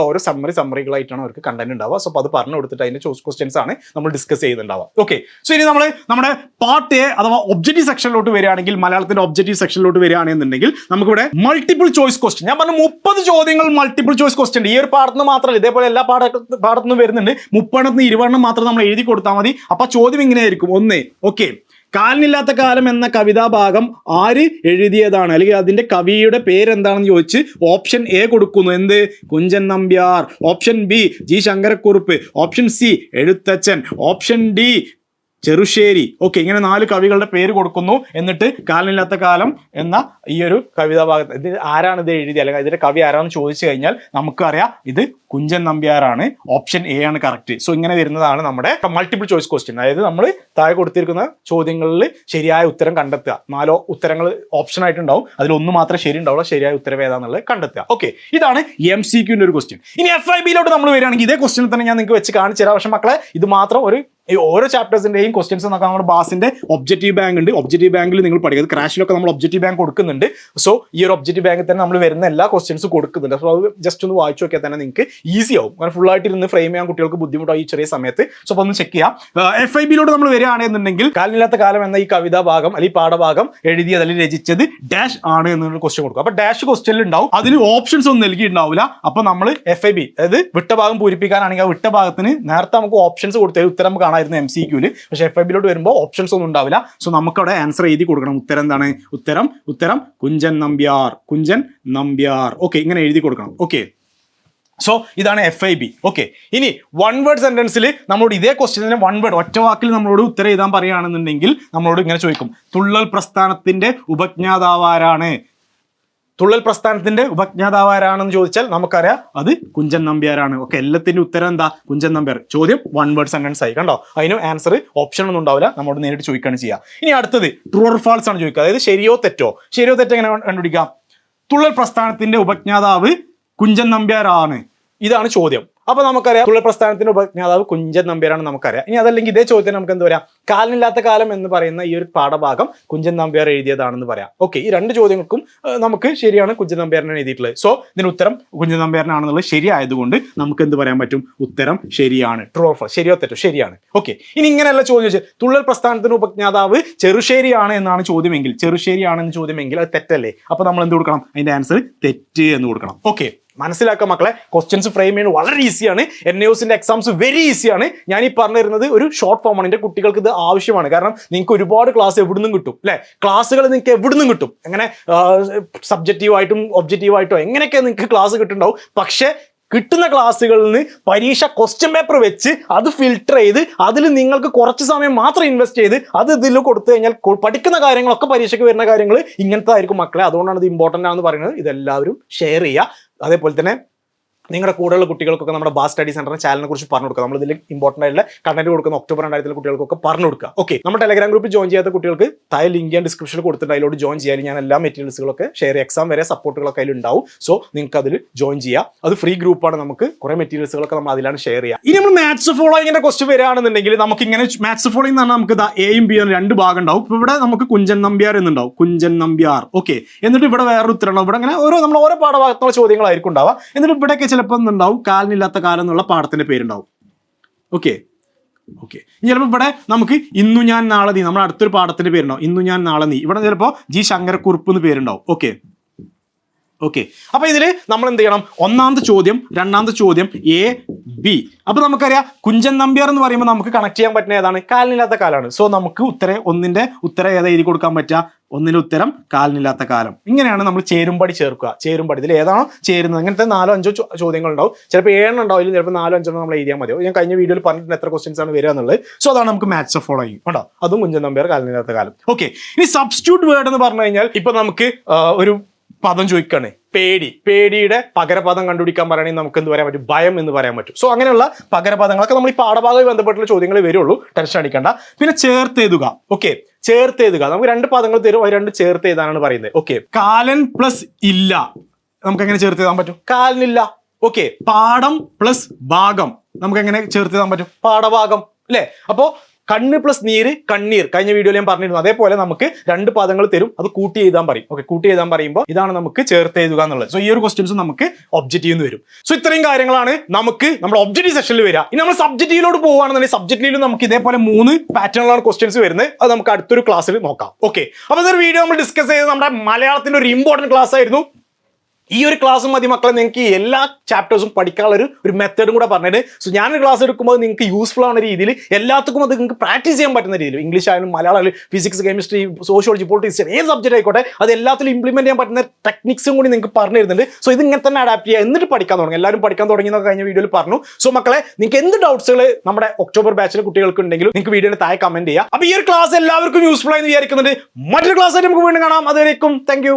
ഇതേപോലുള്ള ഓരോ സമ്മറി സമ്മറികളായിട്ടാണ് അവർക്ക് കണ്ടന്റ് ഉണ്ടാവുക. സോ അത് പറഞ്ഞു കൊടുത്തിട്ട് അതിന്റെ ചോയ്സ് ക്വസ്റ്റ്യൻസ് ആണ് നമ്മൾ ഡിസ്കസ് ചെയ്യുന്നുണ്ടാവുക. ഓക്കെ സോ ഇനി നമ്മൾ നമ്മുടെ പാർട്ട് എ അഥവാ ഒബ്ജക്റ്റീവ് സെക്ഷനിലോട്ട് വരികയാണെങ്കിൽ മലയാളത്തിന്റെ ഒബ്ജക്റ്റീവ് സെക്ഷനിലോട്ട് വരികയാണെന്നുണ്ടെങ്കിൽ നമുക്കിവിടെ മൾട്ടിപ്പിൾ ചോയ്സ് ക്വസ്റ്റ്യൻ ഞാൻ പറഞ്ഞു മുപ്പത് ചോദ്യങ്ങൾ മൾട്ടിപ്പിൾ ചോയ്സ് ക്വസ്റ്റ്യൻ ഈ ഒരു പാഠത്തിന് മാത്രമല്ല ഇതേപോലെ എല്ലാ പാഠ പാഠത്തുനിന്നും വരുന്നുണ്ട്. മുപ്പെണ്ണത്തിന് ഇരുപെണ്ണം മാത്രം നമ്മൾ എഴുതി കൊടുത്താൽ മതി. അപ്പൊ ചോദ്യം ഇങ്ങനെയായിരിക്കും. ഒന്ന് ഓക്കെ കാലിനില്ലാത്ത കാലം എന്ന കവിതാഭാഗം ആര് എഴുതിയതാണ്? അല്ലെങ്കിൽ അതിന്റെ കവിയുടെ പേരെന്താണെന്ന് ചോദിച്ച് ഓപ്ഷൻ എ കൊടുക്കുന്നു. എന്ത്? Kunchan Nambiar. Option B G Sankarakurup. Option C Ezhuthachan. Option D Cherusseri. Okay ഇങ്ങനെ നാല് കവികളുടെ പേര് കൊടുക്കുന്നു. എന്നിട്ട് കാലനില്ലാത്ത കാലം എന്ന ഈ ഒരു കവിതാ ഭാഗത്ത് ഇത് ആരാണ് ഇത് എഴുതിയത്? അല്ലെങ്കിൽ ഇതിന്റെ കവി ആരാണെന്ന് ചോദിച്ചു കഴിഞ്ഞാൽ നമുക്കറിയാം ഇത് കുഞ്ചൻ നമ്പ്യാറാണ് ഓപ്ഷൻ എ ആണ് കറക്റ്റ് സോ ഇങ്ങനെ വരുന്നതാണ് നമ്മുടെ മൾട്ടിപ്പിൾ ചോയ്സ് ക്വസ്റ്റ്യൻ അതായത് നമ്മൾ താഴെ കൊടുത്തിരിക്കുന്ന ചോദ്യങ്ങളിൽ ശരിയായ ഉത്തരം കണ്ടെത്തുക. നാലോ ഉത്തരങ്ങൾ ഓപ്ഷൻ ആയിട്ടുണ്ടാവും. അതിൽ ഒന്ന് ശരി ഉണ്ടാവുള്ളൂ ശരിയായ ഉത്തരം ഏതാന്നുള്ളത് കണ്ടെത്തുക. ഓക്കെ ഇതാണ് എം സി ക്യൂന്റെ ഒരു ക്വസ്റ്റ്യൻ ഇനി എഫ് ഐ ബിയിലോട്ട് നമ്മൾ വരികയാണെങ്കിൽ ഇതേ ക്വസ്റ്റ്യൻ തന്നെ ഞാൻ നിങ്ങൾക്ക് വെച്ച് കാണിച്ചു തരാം. പക്ഷേ മക്കളെ ഇത് മാത്രം ഒരു ഈ ഓരോ ചാപ്റ്റേഴ്സിന്റെയും ക്വസ്റ്റ്യൻസ് നോക്കാൻ നമ്മുടെ ബാസിന്റെ ഒബ്ജക്റ്റീവ് ബാങ്ക് ഉണ്ട്. ഒബ്ജക്റ്റീവ് ബാങ്കിൽ നിങ്ങൾ പഠിക്കുന്നത് ക്രാഷിലൊക്കെ നമ്മൾ ഒബ്ജക്റ്റീവ് ബാങ്ക് കൊടുക്കുന്നുണ്ട്. സോ ഈ ഒരു ഒബ്ജക്റ്റീവ് ബാങ്കിൽ തന്നെ നമ്മൾ വരുന്ന എല്ലാ ക്വസ്റ്റ്യൻസ് കൊടുക്കുന്നുണ്ട്. സോ അത് ജസ്റ്റ് ഒന്ന് വായിച്ചു നോക്കിയാൽ തന്നെ നിങ്ങൾക്ക് ഈസി ആവും. കാരണം ഫുൾ ആയിട്ട് ഇരുന്ന് ഫ്രെയിം ചെയ്യാൻ കുട്ടികൾക്ക് ബുദ്ധിമുട്ടായി ഈ ചെറിയ സമയത്ത്. സോ അപ്പോൾ ഒന്ന് ചെക്ക് ചെയ്യാം. എഫ് ഐ ബിയിലൂടെ നമ്മൾ വരികയാണെന്നുണ്ടെങ്കിൽ കാലില്ലാത്ത കാലം എന്ന ഈ കവിതാ ഭാഗം അല്ലെങ്കിൽ പാഠഭാഗം എഴുതിയത് അല്ലെങ്കിൽ രചിച്ചത് ഡാഷ് ആണ് എന്നൊരു ക്വസ്റ്റ്യൻ കൊടുക്കും അപ്പൊ ഡാഷ് ക്വസ്റ്റ്യനിൽ ഉണ്ടാവും. അതിന് ഓപ്ഷൻസ് ഒന്നും നൽകിയിട്ടുണ്ടാവില്ല. അപ്പൊ നമ്മൾ എഫ് ഐ ബി അതായത് വിട്ട ഭാഗം പൂരിപ്പിക്കാനാണെങ്കിൽ ആ വിട്ട ഭാഗത്തിന് നേരത്തെ നമുക്ക് ഓപ്ഷൻസ് കൊടുത്താൽ ഉത്തരം കാണാമായിരുന്നു എം സി ക്യൂൽ പക്ഷെ എഫ് ഐ ബിയിലോട്ട് വരുമ്പോൾ ഓപ്ഷൻസ് ഒന്നും ഉണ്ടാവില്ല. സോ നമുക്കവിടെ ആൻസർ എഴുതി കൊടുക്കണം. ഉത്തരം എന്താണ്? ഉത്തരം ഉത്തരം കുഞ്ചൻ നമ്പ്യാർ കുഞ്ചൻ നമ്പ്യാർ. ഓക്കെ ഇങ്ങനെ എഴുതി കൊടുക്കണം. ഓക്കെ സോ ഇതാണ് എഫ് ഐ ബി ഓക്കെ ഇനി വൺ വേർഡ് സെന്റൻസിൽ നമ്മളോട് ഇതേ ക്വസ്റ്റ്യനെ വൺ വേർഡ് ഒറ്റ വാക്കിൽ നമ്മളോട് ഉത്തരം എഴുതാൻ പറയുകയാണെന്നുണ്ടെങ്കിൽ നമ്മളോട് ഇങ്ങനെ ചോദിക്കും. തുള്ളൽ പ്രസ്ഥാനത്തിന്റെ ഉപജ്ഞാതാവാരാണ് തുള്ളൽ പ്രസ്ഥാനത്തിന്റെ ഉപജ്ഞാതാവ് ആരാണെന്ന് ചോദിച്ചാൽ നമുക്കറിയാം അത് കുഞ്ചൻ നമ്പ്യാരാണ്. ഓക്കെ എല്ലാത്തിന്റെ ഉത്തരം എന്താ? കുഞ്ചൻ നമ്പ്യാർ. ചോദ്യം വൺ വേർഡ് സെന്റൻസ് ആയി. കണ്ടോ? അതിന് ആൻസർ ഓപ്ഷൻ ഒന്നും ഉണ്ടാവില്ല. നമ്മോട് നേരിട്ട് ചോദിക്കുകയാണ് ചെയ്യുക ഇനി അടുത്തത് ട്രൂ ഓർ ഫാൾസ് ആണ് ചോദിക്കുക. അതായത് ശരിയോ തെറ്റോ? ശരിയോ തെറ്റോ എങ്ങനെ കണ്ടുപിടിക്കാം? തുള്ളൽ പ്രസ്ഥാനത്തിന്റെ ഉപജ്ഞാതാവ് കുഞ്ചൻ നമ്പ്യാരാണ്. ഇതാണ് ചോദ്യം. അപ്പൊ നമുക്കറിയാം തുള്ളൽ പ്രസ്ഥാനത്തിന്റെ ഉപജ്ഞാതാവ് കുഞ്ചൻ നമ്പ്യാരാണ് നമുക്കറിയാം. ഇനി അതല്ലെങ്കിൽ ഇതേ ചോദ്യത്തിന് നമുക്ക് എന്ത് പറയാം? കാലിനില്ലാത്ത കാലം എന്ന് പറയുന്ന ഈ ഒരു പാഠഭാഗം കുഞ്ചൻ നമ്പ്യാർ എഴുതിയതാണെന്ന് പറയാം. ഓക്കെ ഈ രണ്ട് ചോദ്യങ്ങൾക്കും നമുക്ക് ശരിയാണ് കുഞ്ചൻ നമ്പ്യാരനാണ് എഴുതിയിട്ടുള്ളത്. സോ ഇതിന് ഉത്തരം കുഞ്ചൻ നമ്പ്യാരനാണെന്നുള്ളത് ശരിയായതുകൊണ്ട് നമുക്ക് എന്ത് പറയാൻ പറ്റും? ഉത്തരം ശരിയാണ്. ട്രൂ ഓഫ് ശരിയോ തെറ്റോ? ശരിയാണ്. ഓക്കെ ഇനി ഇങ്ങനെയല്ല ചോദ്യം ചോദിച്ചത് തുള്ളൽ പ്രസ്ഥാനത്തിന്റെ ഉപജ്ഞാതാവ് ചെറുശ്ശേരിയാണ് എന്നാണ് ചോദ്യമെങ്കിൽ ചെറുശ്ശേരിയാണെന്ന് ചോദ്യമെങ്കിൽ അത് തെറ്റല്ലേ? അപ്പൊ നമ്മൾ എന്ത് കൊടുക്കണം? അതിന്റെ ആൻസർ തെറ്റ് എന്ന് കൊടുക്കണം. ഓക്കെ മനസ്സിലാക്കുക മക്കളെ. ക്വസ്റ്റ്യൻസ് ഫ്രെയിം ചെയ്യുന്നത് വളരെ ഈസിയാണ് എൻ യുസിന്റെ എക്സാംസ് വെരി ഈസിയാണ് ഞാൻ ഈ പറഞ്ഞു തരുന്നത് ഒരു ഷോർട്ട് ഫോമാണ് എന്റെ കുട്ടികൾക്ക് ഇത് ആവശ്യമാണ്. കാരണം നിങ്ങൾക്ക് ഒരുപാട് ക്ലാസ് എവിടുന്നും കിട്ടും അല്ലെ? ക്ലാസ്സുകൾ നിങ്ങൾക്ക് എവിടുന്നും കിട്ടും. അങ്ങനെ സബ്ജക്റ്റീവായിട്ടും ഒബ്ജക്റ്റീവായിട്ടോ എങ്ങനെയൊക്കെ നിങ്ങൾക്ക് ക്ലാസ് കിട്ടുന്നുണ്ടാവും. പക്ഷേ കിട്ടുന്ന ക്ലാസ്സുകളിൽ നിന്ന് പരീക്ഷ ക്വസ്റ്റ്യൻ പേപ്പർ വെച്ച് അത് ഫിൽട്ടർ ചെയ്ത് അതിൽ നിങ്ങൾക്ക് കുറച്ച് സമയം മാത്രം ഇൻവെസ്റ്റ് ചെയ്ത് അത് ഇതിൽ കൊടുത്തു കഴിഞ്ഞാൽ പഠിക്കുന്ന കാര്യങ്ങളൊക്കെ പരീക്ഷയ്ക്ക് വരുന്ന കാര്യങ്ങൾ ഇങ്ങനത്തെ ആയിരിക്കും മക്കളെ. അതുകൊണ്ടാണ് ഇത് ഇമ്പോർട്ടന്റ് ആണെന്ന് പറയുന്നത്. ഇതെല്ലാവരും ഷെയർ ചെയ്യുക. അതേപോലെ തന്നെ നിങ്ങളുടെ കൂടെയുള്ള കുട്ടികൾക്കൊക്കെ നമ്മുടെ ബാസ് സ്റ്റഡി സെന്ററിന്റെ ചാനലിനെ കുറിച്ച് പറഞ്ഞു കൊടുക്കുക. നമ്മൾ ഇതിൽ ഇമ്പോർട്ടന്റ് ആയിട്ടുള്ള കണ്ടന്റ് കൊടുക്കുന്ന ഒക്ടോബർ രണ്ടായിരത്തിലെ കുട്ടികൾക്കൊക്കെ പറഞ്ഞു കൊടുക്കുക. ഓക്കെ നമ്മുടെ ടെലഗ്രാം ഗ്രൂപ്പ് ജോയിൻ ചെയ്യാത്ത കുട്ടികൾക്ക് താഴെ ലിങ്ക് ഞാൻ ഡിസ്ക്രിപ്ഷൻ കൊടുത്തിട്ടുണ്ട്. അതിലോട് ജോയിൻ ചെയ്യാൻ ഞാൻ എല്ലാ മെറ്റീരിയൽസുകളൊക്കെ ഷെയർ എക്സാം വരെ സപ്പോർട്ടുകളൊക്കെ അതിൽ ഉണ്ടാവും. സോ നിങ്ങൾക്ക് അതിൽ ജോയിൻ ചെയ്യാം അത് ഫ്രീ ഗ്രൂപ്പാണ് നമുക്ക് കുറെ മെറ്റീരിയൽസുകളൊക്കെ നമ്മൾ അതിലാണ് ഷെയർ ചെയ്യുക. ഇനി നമ്മൾ മാത്സ് ഫോളോയിങ്ങിന്റെ ക്വസ്റ്റ് വരികയാണെന്നുണ്ടെങ്കിൽ നമുക്ക് ഇങ്ങനെ മാത്സ് ഫോളോയിങ് എന്ന് പറഞ്ഞാൽ നമുക്ക് എയും ബിയും രണ്ട് ഭാഗം ഉണ്ടാവും. ഇപ്പൊ ഇവിടെ നമുക്ക് കുഞ്ചൻ നമ്പ്യാർ എന്നുണ്ടാവും. കുഞ്ചൻ നമ്പ്യാർ. ഓക്കെ എന്നിട്ട് ഇവിടെ വേറൊരു ഉത്തരം ഇവിടെ അങ്ങനെ ഓരോ നമ്മൾ ഓരോ പാഠഭാഗത്തുള്ള ചോദ്യങ്ങളായിരിക്കും ഉണ്ടാവുക. എന്നിട്ട് ഇവിടെയൊക്കെ ചിലപ്പോൾ എന്തുണ്ടാവും കാലിനില്ലാത്ത കാലം എന്നുള്ള പാഠത്തിന്റെ പേരുണ്ടാവും. ഓക്കെ ഓക്കെ ചിലപ്പോൾ ഇവിടെ നമുക്ക് ഇന്നു ഞാൻ നാളെ നീ നമ്മുടെ അടുത്തൊരു പാഠത്തിന്റെ പേരുണ്ടാവും. ഇന്നു ഞാൻ നാളെ നീ. ഇവിടെ ചിലപ്പോൾ ജി ശങ്കരക്കുറുപ്പ് എന്ന് പേരുണ്ടാവും. ഓക്കെ ഓക്കെ അപ്പൊ ഇതിൽ നമ്മൾ എന്ത് ചെയ്യണം ഒന്നാമത്തെ ചോദ്യം രണ്ടാമത്തെ ചോദ്യം എ ബി അപ്പൊ നമുക്കറിയാം കുഞ്ചൻ നമ്പ്യാർ എന്ന് പറയുമ്പോൾ നമുക്ക് കണക്ട് ചെയ്യാൻ പറ്റുന്ന ഏതാണ്? കാലിനില്ലാത്ത കാലാണ്. സോ നമുക്ക് ഉത്തരം ഒന്നിന്റെ ഉത്തരം ഏതാ എഴുതി കൊടുക്കാൻ പറ്റുക ഒന്നിന്റെ ഉത്തരം കാലിനില്ലാത്ത കാലം. ഇങ്ങനെയാണ് നമ്മൾ ചേരുംപടി ചേർക്കുക. ചേരുംപടി. ഇതിൽ ഏതാണോ ചേരുന്നത്. അങ്ങനത്തെ നാലോ അഞ്ചോ ചോദ്യങ്ങൾ ഉണ്ടാവും. ചിലപ്പോൾ ഏഴെണ്ണം ഉണ്ടാവും. ഇതിൽ ചിലപ്പോൾ നാലോ അഞ്ചോ നമ്മൾ എഴുതിയാൽ മതിയോ ഞാൻ കഴിഞ്ഞ വീഡിയോയിൽ പറഞ്ഞിട്ടുണ്ട് എത്ര ക്വസ്റ്റ്യൻസ് ആണ് വരിക എന്നുള്ളത്. സോ അതാണ് നമുക്ക് മാത്സ് ഫോളോ ചെയ്യും കേട്ടോ അതും കുഞ്ചൻ നമ്പ്യാർ കാലിനില്ലാത്ത കാലം. ഓക്കെ ഇനി സബ്സ്റ്റിറ്റ്യൂട്ട് വേർഡ് എന്ന് പറഞ്ഞു കഴിഞ്ഞാൽ ഇപ്പൊ നമുക്ക് ഒരു പദം ചോദിക്കുകയാണ് പേടി. പേടിയുടെ പകരപദം കണ്ടുപിടിക്കാൻ പറയണമെങ്കിൽ നമുക്ക് എന്ത് പറയാൻ പറ്റും? ഭയം എന്ന് പറയാൻ പറ്റും. സോ അങ്ങനെയുള്ള പകരപദങ്ങളൊക്കെ നമ്മൾ ഈ പാഠഭാഗവുമായി ബന്ധപ്പെട്ടുള്ള ചോദ്യങ്ങളെ വരുള്ളൂ. ടെൻഷൻ അടിക്കണ്ട. പിന്നെ ചേർത്തെഴുതുക ഓക്കെ ചേർത്തെഴുതുക നമുക്ക് രണ്ട് പദങ്ങൾ തരും. അത് രണ്ട് ചേർത്ത് എഴുതാനാണ് പറയുന്നത്. ഓക്കെ കാലൻ പ്ലസ് ഇല്ല. നമുക്ക് എങ്ങനെ ചേർത്ത് എഴുതാൻ പറ്റും? കാലനില്ല. ഓക്കെ പാഠം പ്ലസ് ഭാഗം. നമുക്ക് എങ്ങനെ ചേർത്ത് എഴുതാൻ പറ്റും? പാഠഭാഗം. അല്ലേ? അപ്പോ കണ്ണ് പ്ലസ് നീര് കണ്ണീർ. കഴിഞ്ഞ വീഡിയോയിൽ ഞാൻ പറഞ്ഞിരുന്നു. അതേപോലെ നമുക്ക് രണ്ട് പദങ്ങൾ തരും. അത് കൂട്ടി എഴുതാൻ പറയും. ഓക്കെ കൂട്ടി എഴുതാൻ പറയുമ്പോൾ ഇതാണ് നമുക്ക് ചേർത്ത് എഴുതുക എന്നുള്ളത്. സോ ഈ ഒരു ക്വസ്റ്റ്യൻസ് നമുക്ക് ഒബ്ജക്റ്റീവ് എന്ന് വരും. സോ ഇത്രയും കാര്യങ്ങളാണ് നമുക്ക് നമ്മുടെ ഒബ്ജക്റ്റീവ് സെഷനിൽ വരിക. ഇനി നമ്മൾ സബ്ജക്റ്റീവിലോട്ട് പോവുകയാണെന്നുണ്ടെങ്കിൽ സബ്ജക്റ്റീവിലും നമുക്ക് ഇതേപോലെ മൂന്ന് പാറ്റേണിലാണ് ക്വസ്റ്റ്യൻസ് വരുന്നത്. അത് നമുക്ക് അടുത്തൊരു ക്ലാസ്സിൽ നോക്കാം. ഓക്കെ അപ്പോൾ ഇതൊരു വീഡിയോ നമ്മൾ ഡിസ്കസ് ചെയ്ത് നമ്മുടെ മലയാളത്തിന്റെ ഒരു ഇമ്പോർട്ടന്റ് ക്ലാസ് ആയിരുന്നു. ഈ ഒരു ക്ലാസ് മതി മക്കളെ നിങ്ങൾക്ക് എല്ലാ ചാപ്റ്റേഴ്സും പഠിക്കാനുള്ള ഒരു ഒരു മെത്തേഡും കൂടെ പറഞ്ഞിട്ട്. സോ ഞാനൊരു ക്ലാസ് എടുക്കുമ്പോൾ നിങ്ങൾക്ക് യൂസ്ഫുൾ ആവുന്ന രീതിയിൽ എല്ലാത്തുക്കും അത് നിങ്ങൾക്ക് പ്രാക്ടീസ് ചെയ്യാൻ പറ്റുന്ന രീതിയിൽ ഇംഗ്ലീഷ് ആയാലും മലയാളം ആയാലും ഫിസിക്സ് കെമിസ്ട്രി സോഷ്യോളജി പൊളിറ്റിക്സ് ഏത് സബ്ജക്റ്റ് ആയിക്കോട്ടെ അത് എല്ലാത്തിലും ഇംപ്ലിമെന്റ് ചെയ്യാൻ പറ്റുന്ന ടെക്നിക്സും കൂടി നിങ്ങൾക്ക് പറഞ്ഞു തരുന്നുണ്ട്. സോ ഇത് ഇങ്ങനെ തന്നെ അഡാപ്റ്റ് ചെയ്യുക. എന്നിട്ട് പഠിക്കാൻ തുടങ്ങും എല്ലാവരും പഠിക്കാൻ തുടങ്ങി എന്നൊക്കെ കഴിഞ്ഞ വീഡിയോയിൽ പറഞ്ഞു. സോ മക്കളെ നിങ്ങൾക്ക് എന്ത് ഡൗട്ട്സുകൾ നമ്മുടെ ഒക്ടോബർ ബാച്ചിലെ കുട്ടികൾക്ക് ഉണ്ടെങ്കിലും നിങ്ങൾക്ക് വീഡിയോയുടെ താഴെ കമന്റ് ചെയ്യാം. അപ്പോൾ ഈ ഒരു ക്ലാസ് എല്ലാവർക്കും യൂസ്ഫുൾ ആയി വിചാരിക്കുന്നുണ്ട്. മറ്റൊരു ക്ലാസ് നമുക്ക് വീണ്ടും കാണാം. അതുവരേക്കും താങ്ക്